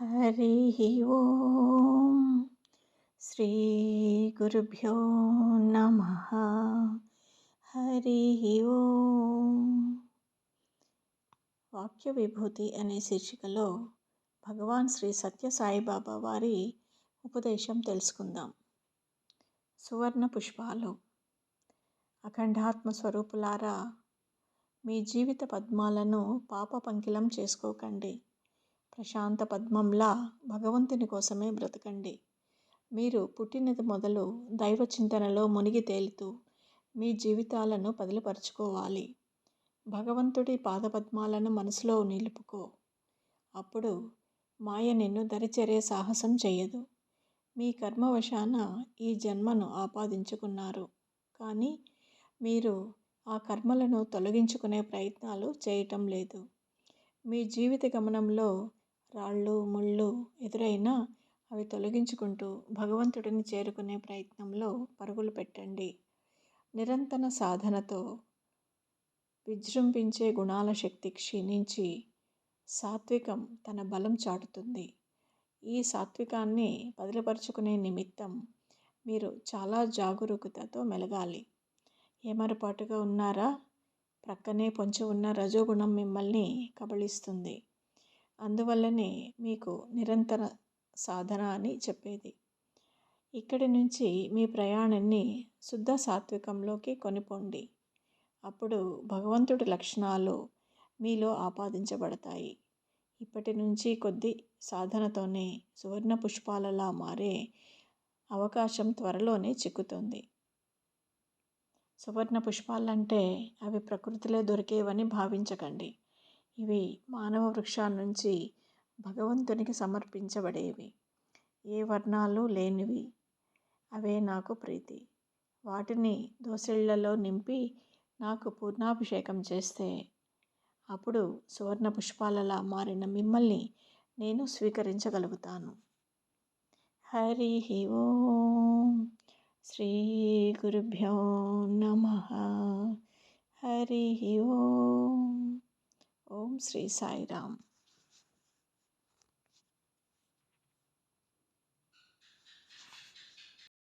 హరి ఓం శ్రీ గురుభ్యో నమ. హరి ఓం. వాక్య విభూతి అనే శీర్షికలో భగవాన్ శ్రీ సత్య సాయిబాబా వారి ఉపదేశం తెలుసుకుందాం. సువర్ణ పుష్పాలు. అఖండాత్మ స్వరూపులారా మీ జీవిత పద్మాలను పాప పంకిలం చేసుకోకండి. ప్రశాంత పద్మంలా భగవంతుని కోసమే బ్రతకండి. మీరు పుట్టినది మొదలు దైవ చింతనలో మునిగి తేలుతూ మీ జీవితాలను పదిలిపరుచుకోవాలి. భగవంతుడి పాదపద్మాలను మనసులో నిలుపుకో. అప్పుడు మాయ నిన్ను దరిచేరే సాహసం చేయదు మీ కర్మవశాన ఈ జన్మను ఆపాదించుకున్నారు. కానీ మీరు ఆ కర్మలను తొలగించుకునే ప్రయత్నాలు చేయటం లేదు. మీ జీవిత గమనంలో రాళ్ళు ముళ్ళు ఎదురైనా అవి తొలగించుకుంటూ భగవంతుడిని చేరుకునే ప్రయత్నంలో పరుగులు పెట్టండి. నిరంతర సాధనతో విజృంభించే గుణాల శక్తి క్షీణించి సాత్వికం తన బలం చాటుతుంది. ఈ సాత్వికాన్ని బదిలిపరుచుకునే నిమిత్తం మీరు చాలా జాగరూకతతో మెలగాలి. ఏమరపాటుగా ఉన్నారా? ప్రక్కనే పొంచి ఉన్న రజోగుణం మిమ్మల్ని కబళిస్తుంది. అందువల్లనే మీకు నిరంతర సాధన అని చెప్పేది. ఇక్కడి నుంచి మీ ప్రయాణాన్ని శుద్ధ సాత్వికంలోకి కొనిపోండి. అప్పుడు భగవంతుడి లక్షణాలు మీలో ఆపాదించబడతాయి. ఇప్పటి నుంచి కొద్ది సాధనతోనే సువర్ణ పుష్పాలలా మారే అవకాశం త్వరలోనే చిక్కుతుంది. సువర్ణ పుష్పాలంటే అవి ప్రకృతిలో దొరికేవని భావించకండి. ఇవి మానవ వృక్షాల నుంచి భగవంతునికి సమర్పించబడేవి. ఏ వర్ణాలు లేనివి. అవే నాకు ప్రీతి. వాటిని దోసిళ్ళలో నింపి నాకు పూర్ణాభిషేకం చేస్తే అప్పుడు సువర్ణ పుష్పాలలా మారిన మిమ్మల్ని నేను స్వీకరించగలుగుతాను. హరి ఓం శ్రీ గురుభ్యో నమ. హరి ఓం శ్రీ సాయిరామ్